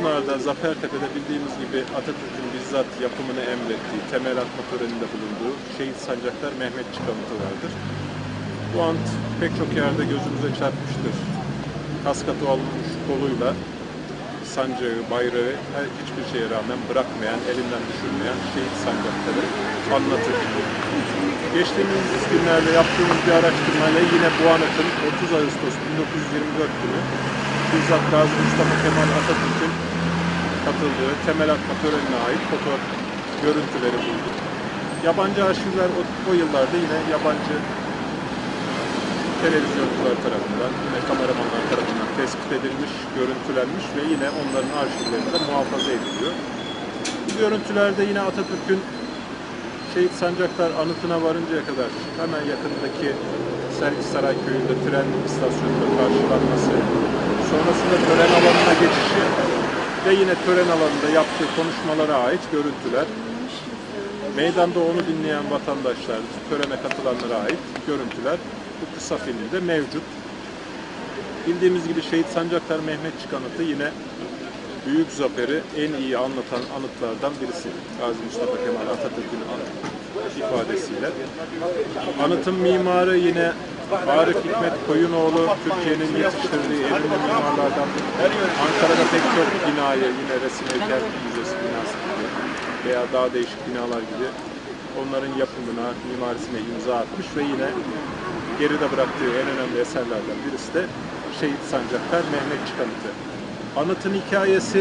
Kızılpınar'da, Zafertepe'de bildiğimiz gibi Atatürk'ün bizzat yapımını emrettiği, temel atma töreninde bulunduğu Şehit Sancaktar Mehmetçik anıtı vardır. Bu ant pek çok yerde gözümüze çarpmıştır. Kaskatı alınmış koluyla sancağı, bayrağı hiçbir şeye rağmen bırakmayan, elinden düşürmeyen şehit sancakları anlatır. Geçtiğimiz günlerde yaptığımız bir araştırmayla yine bu anıtın 30 Ağustos 1924 günü bizzat Gazi Mustafa Kemal Atatürk'ün katıldığı temel atma törenine ait fotoğraf görüntüleri bulduk. Yabancı arşivler o, o yıllarda yine yabancı televizyoncular tarafından, yine kameramanlar tarafından tespit edilmiş, görüntülenmiş ve yine onların arşivlerinde muhafaza ediliyor. Bu görüntülerde yine Atatürk'ün Şehit Sancaktar anıtına varıncaya kadar hemen yakındaki Sergisaray köyünde tren istasyonunda karşılanması, sonrasında tören alanına geçişi ve yine tören alanında yaptığı konuşmalara ait görüntüler, meydanda onu dinleyen vatandaşlar, törene katılanlara ait görüntüler bu kısa filmde mevcut. Bildiğimiz gibi Şehit Sancaktar Mehmetçik anıtı yine Büyük Zafer'i en iyi anlatan anıtlardan birisi. Gazi Mustafa Kemal Atatürk'ün ifadesiyle. Anıtın mimarı yine Arif Hikmet Koyunoğlu, Türkiye'nin yetiştirdiği en ünlü mimarlardan. Ankara'da pek çok binayı, yine Resim Heykel Müzesi binası gibi veya daha değişik binalar gibi onların yapımına, mimarisine imza atmış ve yine geride bıraktığı en önemli eserlerden birisi de Şehit Sancaktar Mehmetçik Anıtı. Anıtın hikayesi